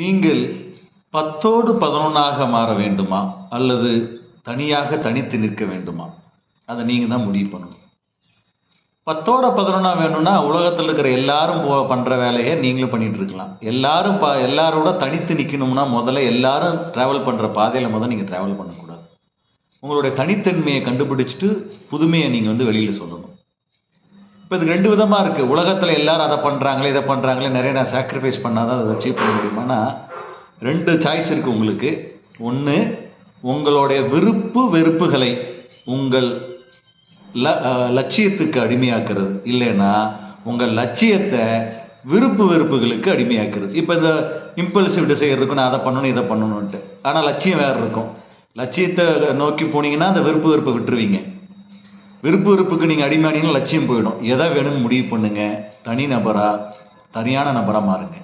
நீங்கள் பத்தோடு பதினொன்றாக மாற வேண்டுமா? அல்லது தனியாக தனித்து நிற்க வேண்டுமா? அதை நீங்கள் தான் முடிவு பண்ணணும். பத்தோட பதினொன்றா வேணும்னா உலகத்தில் இருக்கிற எல்லாரும் போ பண்ணுற வேலையை நீங்களும் பண்ணிட்டு இருக்கலாம். எல்லாரும் ப எல்லாரோட தனித்து நிற்கணும்னா முதல்ல எல்லாரும் ட்ராவல் பண்ணுற பாதையில் முதல்ல நீங்கள் ட்ராவல் பண்ணக்கூடாது. உங்களுடைய தனித்தன்மையை கண்டுபிடிச்சிட்டு புதுமையை நீங்கள் வந்து வெளியில் சொல்லணும். இப்போ இது ரெண்டு விதமாக இருக்குது உலகத்தில் எல்லாரும் அதை பண்ணுறாங்களே இதை பண்ணுறாங்களே நிறைய நான் சாக்ரிஃபைஸ் பண்ணால் தான் அதை அச்சீவ் பண்ண முடியுமானா ரெண்டு சாய்ஸ் இருக்குது உங்களுக்கு. ஒன்று உங்களுடைய விருப்பு வெறுப்புகளை உங்கள் ல லட்சியத்துக்கு அடிமையாக்குறது. இல்லைன்னா உங்கள் லட்சியத்தை விருப்பு வெறுப்புகளுக்கு அடிமையாக்குறது. இப்போ இந்த இம்பல்சிவ் டிசைர் இருக்கும் நான் அதை பண்ணணும் இதை பண்ணணும்ன்ட்டு. ஆனால் லட்சியம் வேறு இருக்கும். லட்சியத்தை நோக்கி போனீங்கன்னா அந்த விருப்பு வெறுப்பை விட்டுருவீங்க. விருப்பு வெறுப்புக்கு நீங்கள் அடிமையானீங்கன்னா லட்சியம் போயிடும். எதை வேணும்னு முடிவு பண்ணுங்கள் தனி நபராக தனியான நபராக மாறுங்க.